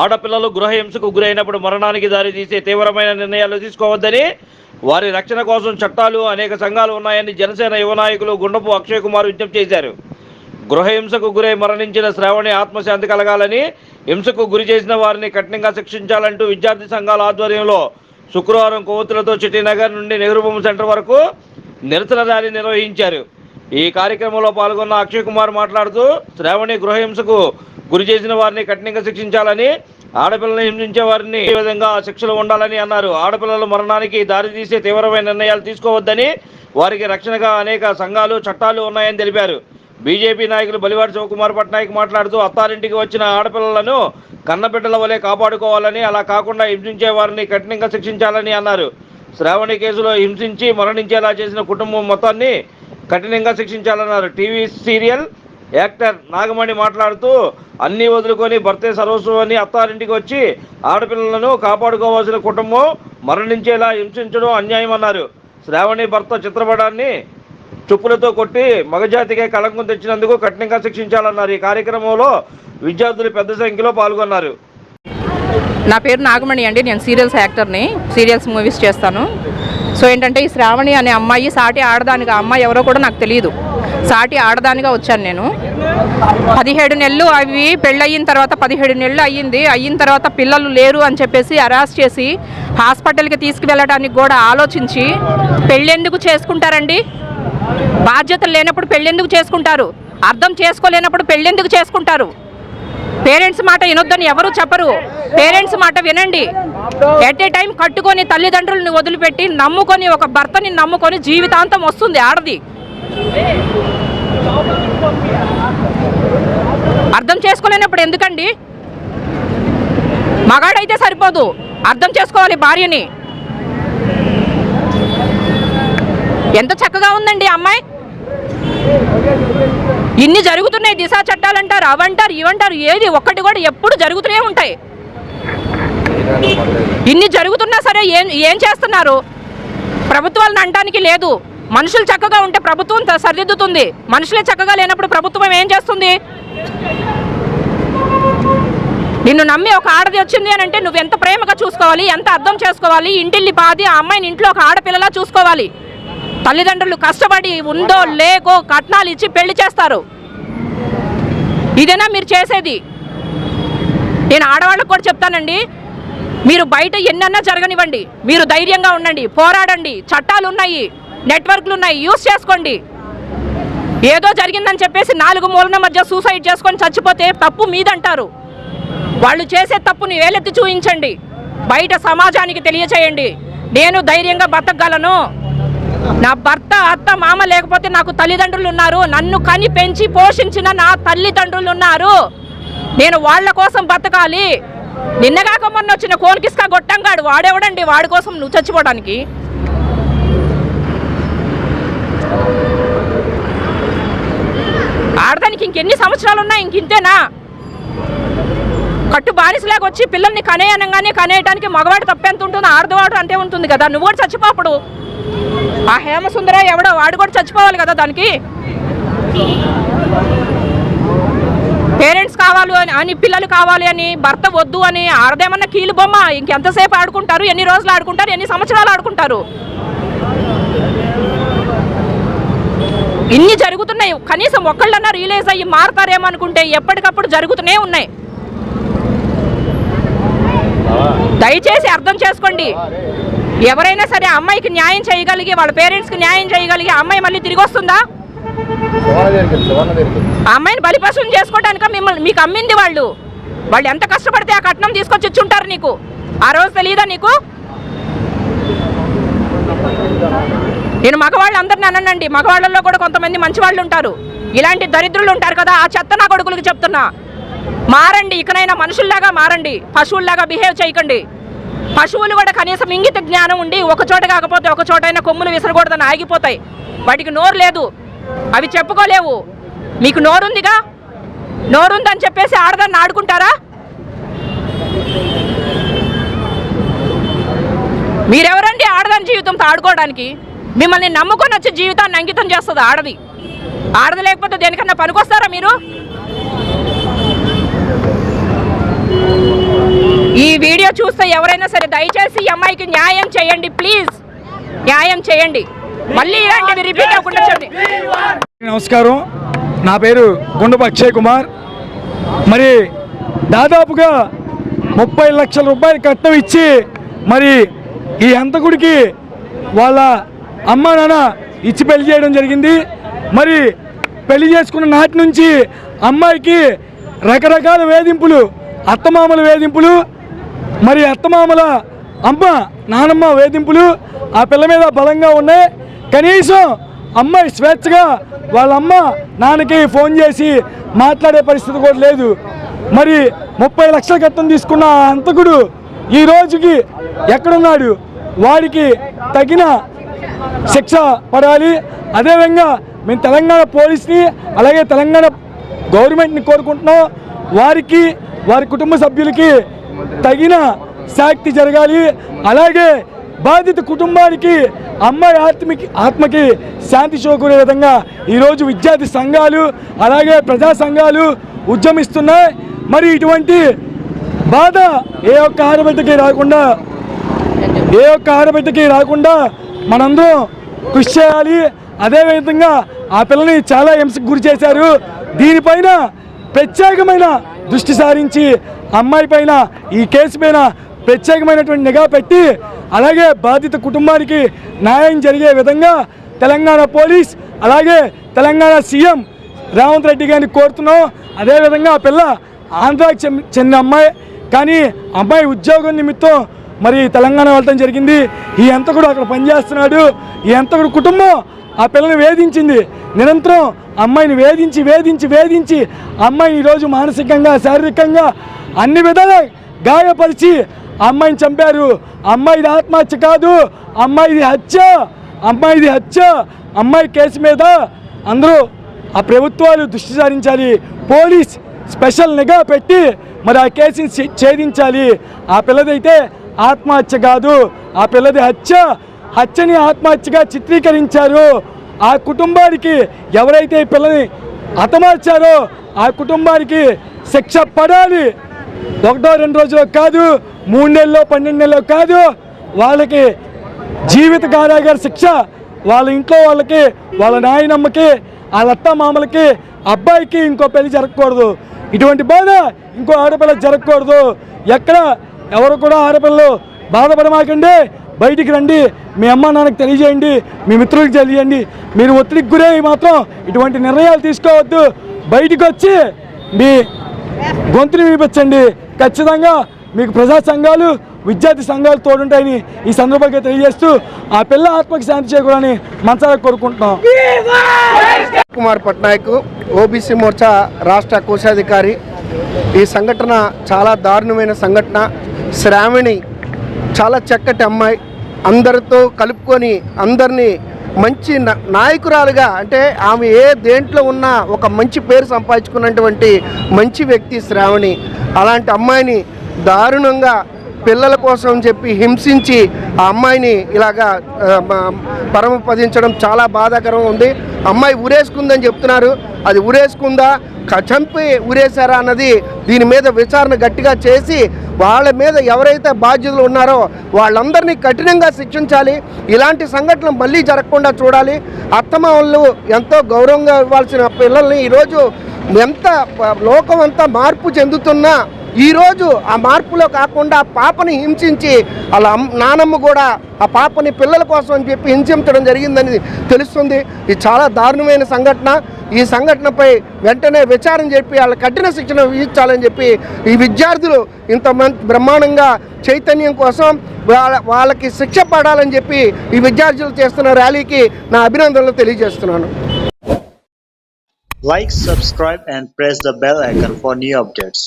ఆడపిల్లలు గృహహింసకు గురైనప్పుడు మరణానికి దారితీసే తీవ్రమైన నిర్ణయాలు తీసుకోవద్దని వారి రక్షణ కోసం చట్టాలు అనేక సంఘాలు ఉన్నాయని జనసేన యువ నాయకులు గుండపు అక్షయ్ కుమార్ విజ్ఞప్తి చేశారు. గృహహింసకు గురై మరణించిన శ్రావణి ఆత్మశాంతి కలగాలని హింసకు గురి చేసిన వారిని కఠినంగా శిక్షించాలంటూ విద్యార్థి సంఘాల ఆధ్వర్యంలో శుక్రవారం కొవ్వొత్తులతో చిట్టినగర్ నుండి నెహ్రూ సెంటర్ వరకు నిరసన ర్యాలీ నిర్వహించారు. ఈ కార్యక్రమంలో పాల్గొన్న అక్షయ్ కుమార్ మాట్లాడుతూ శ్రావణి గృహహింసకు గురి చేసిన వారిని కఠినంగా శిక్షించాలని ఆడపిల్లని హింసించే వారిని ఈ విధంగా శిక్షలు ఉండాలని అన్నారు. ఆడపిల్లల మరణానికి దారితీసే తీవ్రమైన నిర్ణయాలు తీసుకోవద్దని వారికి రక్షణగా అనేక సంఘాలు చట్టాలు ఉన్నాయని తెలిపారు. బీజేపీ నాయకులు బలివాడి శివకుమార్ పట్నాయక్ మాట్లాడుతూ అత్తారింటికి వచ్చిన ఆడపిల్లలను కన్నబిడ్డల వలె కాపాడుకోవాలని అలా కాకుండా హింసించే వారిని కఠినంగా శిక్షించాలని అన్నారు. శ్రావణి కేసులో హింసించి మరణించేలా చేసిన కుటుంబం మొత్తాన్ని కఠినంగా శిక్షించాలన్నారు. టీవీ సీరియల్ యాక్టర్ నాగమణి మాట్లాడుతూ అన్నీ వదులుకొని భర్తే సర్వస్వం అని అత్తారింటికి వచ్చి ఆడపిల్లలను కాపాడుకోవాల్సిన కుటుంబం మరణించేలా హింసించడం అన్యాయం అన్నారు శ్రావణి భర్త చిత్రపటాన్ని చుప్పులతో కొట్టి మగజాతికే కళంకం తెచ్చినందుకు కఠినంగా శిక్షించాలన్నారు. ఈ కార్యక్రమంలో విద్యార్థులు పెద్ద సంఖ్యలో పాల్గొన్నారు. నా పేరు నాగమణి అండి. నేను సీరియల్స్ యాక్టర్ని సీరియల్స్ మూవీస్ చేస్తాను. సో ఏంటంటే ఈ శ్రావణి అనే అమ్మాయి సాటి ఆడదానికి ఆ అమ్మాయి ఎవరో కూడా నాకు తెలియదు సాటి ఆడదానిగా వచ్చాను నేను. పదిహేడు నెలలు అవి పెళ్ళయిన తర్వాత పదిహేడు నెలలు అయ్యింది. అయిన తర్వాత పిల్లలు లేరు అని చెప్పేసి అరెస్ట్ చేసి హాస్పిటల్కి తీసుకువెళ్ళడానికి కూడా ఆలోచించి పెళ్ళెందుకు చేసుకుంటారండి? బాధ్యతలు లేనప్పుడు పెళ్ళెందుకు చేసుకుంటారు? అర్థం చేసుకోలేనప్పుడు పెళ్ళెందుకు చేసుకుంటారు? పేరెంట్స్ మాట వినొద్దని ఎవరు చెప్పరు. పేరెంట్స్ మాట వినండి. ఎట్ ఏ టైం కట్టుకొని తల్లిదండ్రులను వదిలిపెట్టి నమ్ముకొని ఒక భర్తని నమ్ముకొని జీవితాంతం వస్తుంది ఆడది. అర్థం చేసుకోలేనప్పుడు ఎందుకండి? మగాడైతే సరిపోదు. అర్థం చేసుకోవాలి భార్యని. ఎంత చక్కగా ఉందండి అమ్మాయి. ఇన్ని జరుగుతున్నాయి దిశా చట్టాలు అంటారు అవంటారు ఇవంటారు ఏది ఒక్కటి కూడా ఎప్పుడు జరుగుతూనే ఉంటాయి. ఇన్ని జరుగుతున్నా సరే ఏం ఏం చేస్తున్నారు? ప్రభుత్వాలను అనడానికి లేదు. మనుషులు చక్కగా ఉంటే ప్రభుత్వం సరిదిద్దుతుంది. మనుషులే చక్కగా లేనప్పుడు ప్రభుత్వం ఏం చేస్తుంది? నిన్ను నమ్మి ఒక ఆడది వచ్చింది అని అంటే నువ్వు ఎంత ప్రేమగా చూసుకోవాలి ఎంత అర్థం చేసుకోవాలి ఇంటిల్లి బాది ఆ అమ్మాయిని ఇంట్లో ఒక ఆడపిల్లలా చూసుకోవాలి. తల్లిదండ్రులు కష్టపడి ఉందో లేకో కట్నాలు ఇచ్చి పెళ్ళి చేస్తారు. ఇదేనా మీరు చేసేది? నేను ఆడవాళ్ళకు కూడా చెప్తానండి మీరు బయట ఎన్నన్నా జరగనివ్వండి మీరు ధైర్యంగా ఉండండి పోరాడండి చట్టాలు ఉన్నాయి నెట్వర్క్లు ఉన్నాయి యూస్ చేసుకోండి. ఏదో జరిగిందని చెప్పేసి నాలుగు మూలన మధ్య సూసైడ్ చేసుకొని చచ్చిపోతే తప్పు మీదంటారు. వాళ్ళు చేసే తప్పుని వేలెత్తి చూపించండి బయట సమాజానికి తెలియచేయండి. నేను ధైర్యంగా బతకగలను. నా భర్త అత్త మామ లేకపోతే నాకు తల్లిదండ్రులు ఉన్నారు నన్ను కని పెంచి పోషించిన నా తల్లిదండ్రులు ఉన్నారు నేను వాళ్ళ కోసం బతకాలి. నిన్నగాక మొన్న వచ్చిన కోన్కిస్కా గొట్టంగాడు. వాడేవడండి? వాడి కోసం నువ్వు చచ్చిపోవడానికి. ఆడదానికి ఇంకెన్ని సంవత్సరాలు ఉన్నాయి ఇంకింతేనా కట్టు బానిసలాగా వచ్చి పిల్లల్ని కనేయనంగానే కనేయడానికి మగవాడు తప్పెంత ఉంటుంది ఆడదవాడు అంతే ఉంటుంది కదా. నువ్వు కూడా చచ్చిపోప్పుడు ఆ హేమసుందర ఎవడో వాడు కూడా చచ్చిపోవాలి కదా దానికి? పేరెంట్స్ కావాలి అని అని పిల్లలు కావాలి అని భర్త వద్దు అని ఆడదేమన్నా కీలు బొమ్మ ఇంకెంతసేపు ఆడుకుంటారు? ఎన్ని రోజులు ఆడుకుంటారు? ఎన్ని సంవత్సరాలు ఆడుకుంటారు? ఇన్ని జరుగుతున్నాయి. కనీసం ఒక్కళ్ళన్నా రియలైజ్ అయ్యి మారతారేమో అనుకుంటే ఎప్పటికప్పుడు జరుగుతూనే ఉన్నాయి. దయచేసి అర్థం చేసుకోండి. ఎవరైనా సరే అమ్మాయికి న్యాయం చేయగలిగి వాళ్ళ పేరెంట్స్కి న్యాయం చేయగలిగి అమ్మాయి మళ్ళీ తిరిగి వస్తుందా? అమ్మాయిని బలిపశం చేసుకోవడానికి మిమ్మల్ని మీకు అమ్మింది వాళ్ళు? వాళ్ళు ఎంత కష్టపడితే ఆ కట్నం తీసుకొచ్చి ఇచ్చుంటారు నీకు? ఆ రోజు తెలియదా నీకు? నేను మగవాళ్ళు అందరిని అనండి మగవాళ్ళల్లో కూడా కొంతమంది మంచి వాళ్ళు ఉంటారు ఇలాంటి దరిద్రులు ఉంటారు కదా ఆ చెత్త నా కొడుకులకు చెప్తున్నా. మారండి ఇకనైనా మనుషుల్లాగా మారండి. పశువుల్లాగా బిహేవ్ చేయకండి. పశువులు కూడా కనీసం ఇంగిత జ్ఞానం ఉండి ఒక చోట కాకపోతే ఒక చోటైనా కొమ్ములు విసరకూడదని ఆగిపోతాయి. వాటికి నోరు లేదు. అవి చెప్పుకోలేవు. మీకు నోరుందిగా? నోరుందని చెప్పేసి ఆడదాన్ని ఆడుకుంటారా? మీరెవరండి ఆడదాని జీవితంతో ఆడుకోవడానికి? మిమ్మల్ని నమ్ముకొని వచ్చి జీవితాన్ని అంకితం చేస్తుంది ఆడది. ఆడది లేకపోతే దేనికన్నా పనికొస్తారా మీరు? ఈ వీడియో చూస్తే ఎవరైనా సరే దయచేసి ఈ అమ్మాయికి న్యాయం చేయండి ప్లీజ్. న్యాయం చేయండి. మళ్ళీ ఇలాంటివి రిపీట్ అవ్వకుండా చూడండి. నమస్కారం. నా పేరు గుండపు అక్షయ్ కుమార్. మరి దాదాపుగా ముప్పై లక్షల రూపాయలు కట్నం ఇచ్చి మరి ఈ హంతకుడికి వాళ్ళ అమ్మ నాన్న ఇచ్చి పెళ్ళి చేయడం జరిగింది. మరి పెళ్ళి చేసుకున్న నాటి నుంచి అమ్మాయికి రకరకాల వేధింపులు అత్తమామల వేధింపులు మరి అత్తమామల అమ్మ నానమ్మ వేధింపులు ఆ పిల్ల మీద బలంగా ఉన్నాయి. కనీసం అమ్మాయి స్వేచ్ఛగా వాళ్ళ అమ్మ నాన్నకి ఫోన్ చేసి మాట్లాడే పరిస్థితి కూడా లేదు. మరి ముప్పై లక్షల కట్టం తీసుకున్న అంతకుడు హంతకుడు ఈ రోజుకి ఎక్కడున్నాడు? వాడికి తగిన శిక్ష పడాలి. అదేవిధంగా మేము తెలంగాణ పోలీస్ని అలాగే తెలంగాణ గవర్నమెంట్ని కోరుకుంటున్నాం. వారికి వారి కుటుంబ సభ్యులకి తగిన శాక్తి జరగాలి. అలాగే బాధిత కుటుంబానికి అమ్మాయి ఆత్మకి ఆత్మకి శాంతి చేకూరే విధంగా ఈరోజు విద్యార్థి సంఘాలు అలాగే ప్రజా సంఘాలు ఉద్యమిస్తున్నాయి. మరి ఇటువంటి బాధ ఏ ఒక్క ఆడబిడ్డకి రాకుండా ఏ ఒక్క ఆడబిడ్డకి రాకుండా మనందరం కృషి చేయాలి. అదేవిధంగా ఆ పిల్లని చాలా హింసకు గురి చేశారు. దీనిపైన ప్రత్యేకమైన దృష్టి సారించి అమ్మాయి పైన ఈ కేసు పైన ప్రత్యేకమైనటువంటి నిఘా పెట్టి అలాగే బాధిత కుటుంబానికి న్యాయం జరిగే విధంగా తెలంగాణ పోలీస్ అలాగే తెలంగాణ సీఎం రేవంత్ రెడ్డి గారిని కోరుతున్నాం. అదేవిధంగా ఆ పిల్ల ఆంధ్రాకి చెందిన అమ్మాయి. కానీ అమ్మాయి ఉద్యోగం నిమిత్తం మరి తెలంగాణ వెళ్ళటం జరిగింది. ఈ ఎంతకుడు అక్కడ పనిచేస్తున్నాడు. ఈ ఎంతకుడు కుటుంబం ఆ పిల్లని వేధించింది. నిరంతరం అమ్మాయిని వేధించి వేధించి వేధించి అమ్మాయిని ఈరోజు మానసికంగా శారీరకంగా అన్ని విధాలా గాయపరిచి అమ్మాయిని చంపారు. అమ్మాయిది ఆత్మహత్య కాదు. అమ్మాయిది హత్య. అమ్మాయిది హత్య. అమ్మాయి కేసు మీద అందరూ ఆ ప్రభుత్వాలు దృష్టి సారించాలి. పోలీస్ స్పెషల్ నిఘా పెట్టి మరి ఆ కేసుని ఛేదించాలి. ఆ పిల్లదైతే ఆత్మహత్య కాదు ఆ పిల్లది హత్య. హత్యని ఆత్మహత్యగా చిత్రీకరించారు. ఆ కుటుంబానికి ఎవరైతే ఈ పిల్లని హతమార్చారో ఆ కుటుంబానికి శిక్ష పడాలి. ఒకటో రెండు రోజుల్లో కాదు మూడు నెలల్లో పన్నెండు నెలలో కాదు వాళ్ళకి జీవిత కారాగారి శిక్ష. వాళ్ళ ఇంట్లో వాళ్ళకి వాళ్ళ నాయనమ్మకి వాళ్ళ అత్త మామలకి అబ్బాయికి ఇంకో పెళ్ళి జరగకూడదు. ఇటువంటి బాధ ఇంకో ఆడపిల్ల జరగకూడదు. ఎక్కడ ఎవరు కూడా ఆడపిల్లలు బాధపడమాకండి. బయటికి రండి. మీ అమ్మ నాన్నకి తెలియజేయండి. మీ మిత్రులకు తెలియజేయండి. మీరు ఒత్తిడికి గురై మాత్రం ఇటువంటి నిర్ణయాలు తీసుకోవద్దు. బయటికి వచ్చి మీ గొంతుని వినిపించండి. ఖచ్చితంగా మీకు ప్రజా సంఘాలు విద్యార్థి సంఘాలు తోడుంటాయని ఈ సందర్భంగా తెలియజేస్తూ ఆ పిల్ల ఆత్మకి శాంతి చేకూరని మనసారా కోరుకుంటున్నాం. కుమార్ పట్నాయక్ ఓబీసీ మోర్చా రాష్ట్ర కోశాధికారి ఈ సంఘటన చాలా దారుణమైన సంఘటన. శ్రావణి చాలా చక్కటి అమ్మాయి. అందరితో కలుపుకొని అందరినీ మంచి నాయకురాలుగా అంటే ఆమె ఏ దేంట్లో ఉన్నా ఒక మంచి పేరు సంపాదించుకున్నటువంటి మంచి వ్యక్తి శ్రావణి. అలాంటి అమ్మాయిని దారుణంగా పిల్లల కోసం చెప్పి హింసించి ఆ అమ్మాయిని ఇలాగా పరమపదించడం చాలా బాధాకరంగా ఉంది. అమ్మాయి ఉరేసుకుందని చెప్తున్నారు. అది ఉరేసుకుందా? క- చంపి ఉరేశారా అన్నది దీని మీద విచారణ గట్టిగా చేసి వాళ్ళ మీద ఎవరైతే బాధ్యతలు ఉన్నారో వాళ్ళందరినీ కఠినంగా శిక్షించాలి. ఇలాంటి సంఘటనలు మళ్ళీ జరగకుండా చూడాలి. అత్తమామలు ఎంతో గౌరవంగా ఇవ్వాల్సిన పిల్లల్ని ఈరోజు ఎంత లోకం అంతా మార్పు చెందుతున్నా ఈరోజు ఆ మార్పులో కాకుండా పాపని హింసించి వాళ్ళ నానమ్మ కూడా ఆ పాపని పిల్లల కోసం అని చెప్పి హింసించడం జరిగిందని తెలుస్తుంది. ఇది చాలా దారుణమైన సంఘటన. ఈ సంఘటనపై వెంటనే విచారం చెప్పి వాళ్ళ కఠిన శిక్షణ విధించాలని చెప్పి ఈ విద్యార్థులు ఇంత బ్రహ్మాండంగా చైతన్యం కోసం వాళ్ళ వాళ్ళకి శిక్ష పడాలని చెప్పి ఈ విద్యార్థులు చేస్తున్న ర్యాలీకి నా అభినందనలు తెలియజేస్తున్నాను. Like subscribe and press the bell icon for new updates